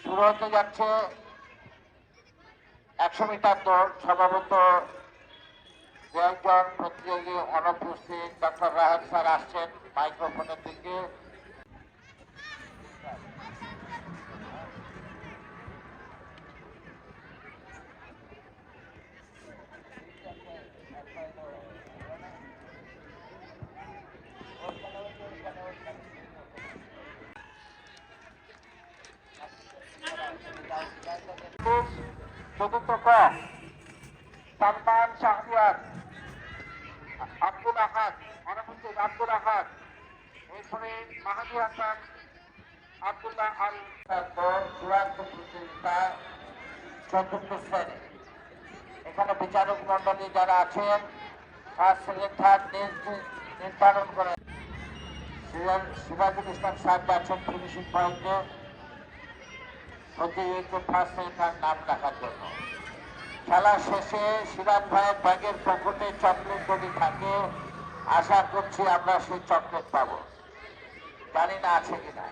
শুরু হতে যাচ্ছে একশো মিটার দৌড়। সম্ভবত কয়েকজন প্রতিযোগী অনুপস্থিত। ডক্টর রাহাত স্যার আসছেন মাইক্রোফোনের দিকে। চতুর্থ ক সালমান শাহরিয়ার আব্দুল আহাদ অনুপস্থিত আব্দুল এখানে বিচারক মন্ডলী যারা আছেন ফার্স্ট সেকেন্ড নির্ধারণ করে সিরাজ- সিরাজুল ইসলাম সাহেব আছেন ফিনিশিং পয়েন্টে প্রতিযোগিতা ফার্স্ট সেকেন্ড নাম রাখার জন্য। খেলা শেষে ভাইয়ের ব্যাগের পকেটে চকলেট যদি থাকে, আশা করছি আমরা সেই চকলেট পাবো। জানি না আছে কিনা।